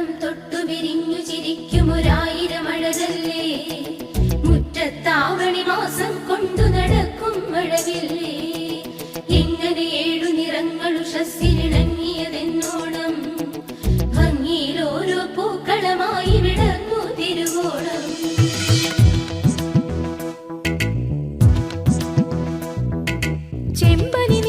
മുഖം തൊട്ടു വിരിഞ്ഞു ചിരിക്കുമൊരായിരം അഴകല്ലേ? മുറ്റത്താവണി മാസം കൊണ്ടു നടക്കും മഴവില്ലേ? എങ്ങനെ ഏഴു നിറങ്ങൾ ഉഷസ്സിലിണങ്ങിയതെന്നോണം ഭംഗിയിൽ ഓരോ പൂക്കളമായി വിടർന്നു തിരുവോണം. ചെമ്പനി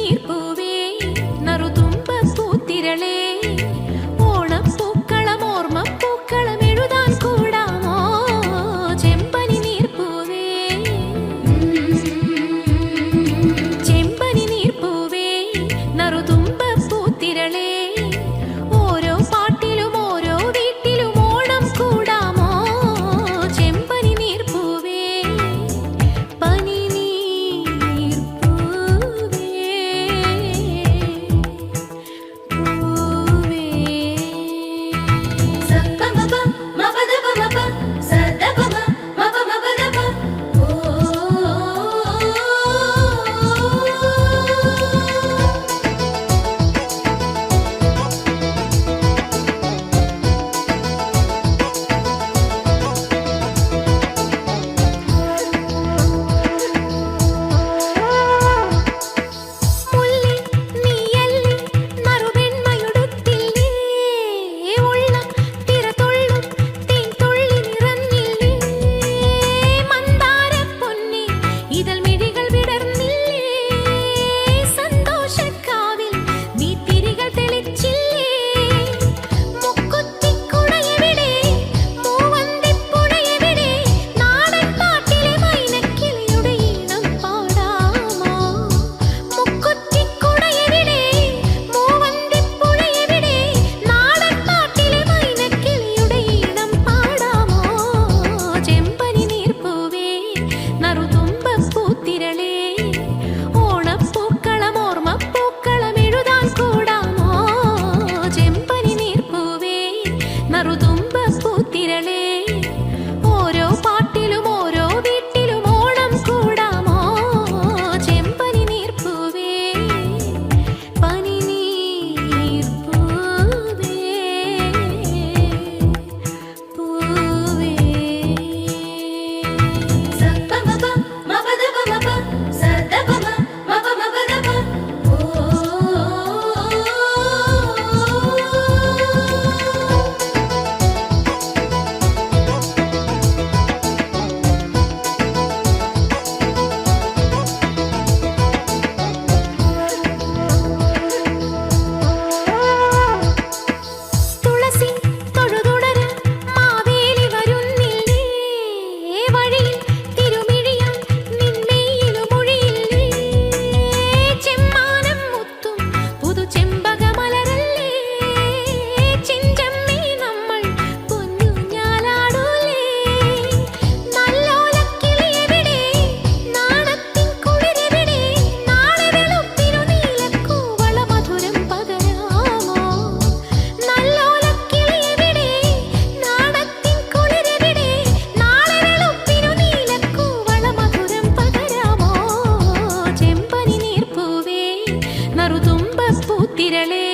നറുതുമ്പൂത്തിരളേ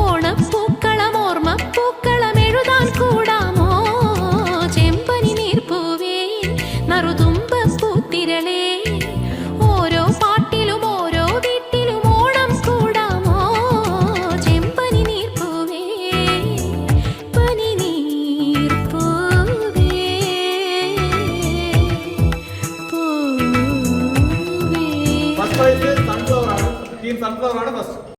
ഓണപ്പൂക്കളം ഓർമ്മപ്പൂക്കളം എഴുതാൻ കൂടാമോ ചെമ്പനി നീർപ്പൂവേ നറുതുമ്പൂത്തിരളേ ഓരോ പാട്ടിലും ഓരോ വീട്ടിലും ഓണം കൂടാമോ? ചെമ്പനി നീർപ്പൂവേ പനി നീർപ്പൂവേ പൂവേ దీని సన్ఫ్లవర్ ఆడ ఫస్ట్